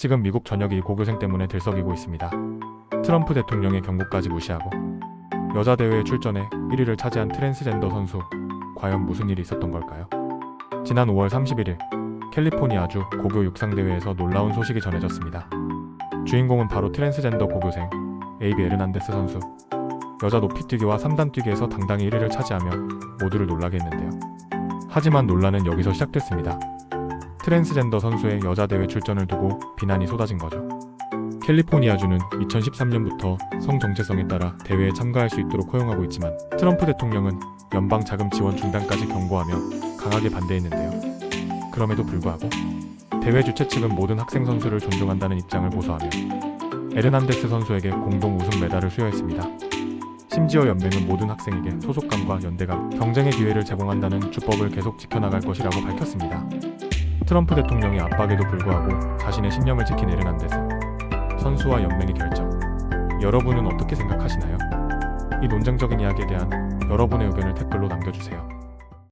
지금 미국 전역이 고교생 때문에 들썩이고 있습니다. 트럼프 대통령의 경고까지 무시하고 여자 대회에 출전해 1위를 차지한 트랜스젠더 선수 과연 무슨 일이 있었던 걸까요? 지난 5월 31일 캘리포니아주 고교 육상 대회에서 놀라운 소식이 전해졌습니다. 주인공은 바로 트랜스젠더 고교생 에이비 에르난데스 선수. 여자 높이뛰기와 3단 뛰기에서 당당히 1위를 차지하며 모두를 놀라게 했는데요. 하지만 논란은 여기서 시작됐습니다. 트랜스젠더 선수의 여자 대회 출전을 두고 비난이 쏟아진 거죠. 캘리포니아주는 2013년부터 성 정체성에 따라 대회에 참가할 수 있도록 허용하고 있지만 트럼프 대통령은 연방 자금 지원 중단까지 경고하며 강하게 반대했는데요. 그럼에도 불구하고 대회 주최 측은 모든 학생 선수를 존중한다는 입장을 고수하며 에르난데스 선수에게 공동 우승 메달을 수여했습니다. 심지어 연맹은 모든 학생에게 소속감과 연대감, 경쟁의 기회를 제공한다는 주법을 계속 지켜나갈 것이라고 밝혔습니다. 트럼프 대통령의 압박에도 불구하고 자신의 신념을 지킨 에르난데스 선수와 연맹의 결정. 여러분은 어떻게 생각하시나요? 이 논쟁적인 이야기에 대한 여러분의 의견을 댓글로 남겨주세요.